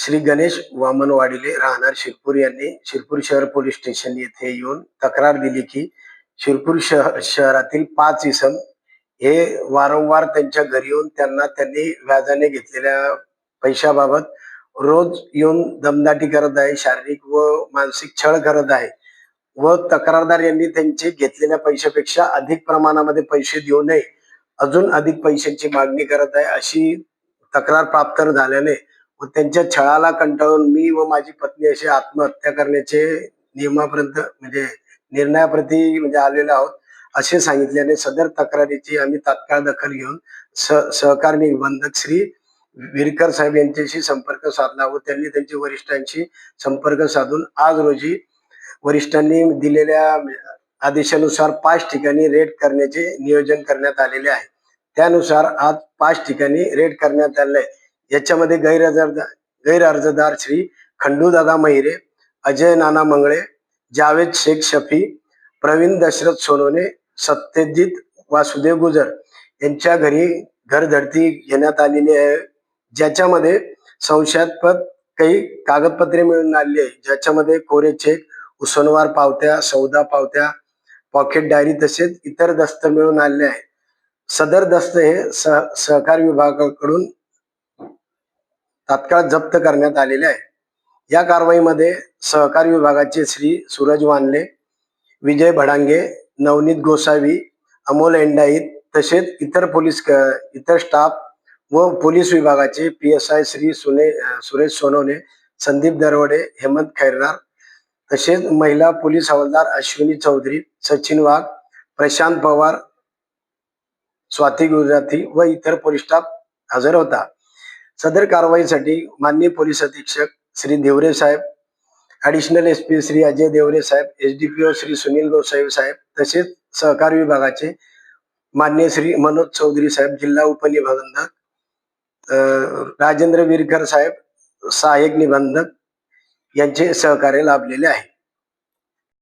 श्री गणेश वामन वाडिले राहणार शिरपूर यांनी. शिरपूर शहर पोलीस स्टेशन येथे येऊन तक्रार दिली की शिरपूर शहर शहरातील पाच इसम हे वारंवार त्यांच्या घरी येऊन त्यांना त्यांनी व्याजाने घेतलेल्या पैशाबाबत रोज येऊन दमदाटी करत आहे शारीरिक व मानसिक छळ करत आहे व तक्रारदार यांनी त्यांचे घेतलेल्या पैशापेक्षा अधिक प्रमाणामध्ये पैसे देऊ नये अजून अधिक पैशांची मागणी करत आहे अशी तक्रार प्राप्त झाल्याने व त्यांच्या छळाला कंटाळून मी व माझी पत्नी अशी आत्महत्या करण्याचे नियमापर्यंत म्हणजे निर्णयाप्रती म्हणजे आलेलो आहोत असे सांगितल्याने सदर तक्रारीची आम्ही तात्काळ दखल घेऊन सहकार निबंधक श्री विरकर साहेब यांच्याशी संपर्क साधला व त्यांनी त्यांच्या वरिष्ठांशी संपर्क साधून आज रोजी वरिष्ठांनी दिलेल्या आदेशानुसार पाच ठिकाणी रेड करण्याचे नियोजन करण्यात आलेले आहे. त्यानुसार आज पाच ठिकाणी रेड करण्यात आले याच्यामध्ये गैरहजर गैर अर्जदार श्री खंडूदादा महिरे अजय नाना मंगळे जावेद शेख शफी प्रवीण दशरथ सोनवणे सत्यजित वासुदेव गुजर यांच्या घरी घरधडती घेण्यात आलेली आहे. ज्याच्यामध्ये संशयास्पद काही कागदपत्रे मिळून आलेली आहे ज्याच्यामध्ये कोरे चेक उसनवार पावत्या सौदा पावत्या पॉकेट डायरी तसेच इतर दस्त मिळून आलेले आहे सदर दस्त हे सह सहकार विभागाकडून तात्काळ जप्त करण्यात आलेले आहे. या कारवाईमध्ये सहकार विभागाचे श्री सूरज वानले विजय भडांगे नवनीत गोसावी अमोल एंडाईत तसेच इतर पोलीस इतर स्टाफ व पोलीस विभागाचे पी एस आय श्री सुने सुरेश सोनवणे संदीप दरवडे हेमंत खैरनार तसेच महिला पोलीस हवालदार अश्विनी चौधरी सचिन वाघ प्रशांत पवार स्वाती गुजराती व इतर पोलीस स्टाफ हजर होता. सदर कारवाईसाठी माननीय पोलीस अधीक्षक श्री देवरे साहेब additional S P Shri Ajay Deore साहेब S D P O Shri Sunil Gosavi साहेब तसेच सहकार विभागाचे मान्य श्री मनोज चौधरी साहेब जिल्हा उपनिबंधक राजेंद्र विरकर साहेब सहाय्यक निबंधक यांचे सहकार्य लाभलेले आहे.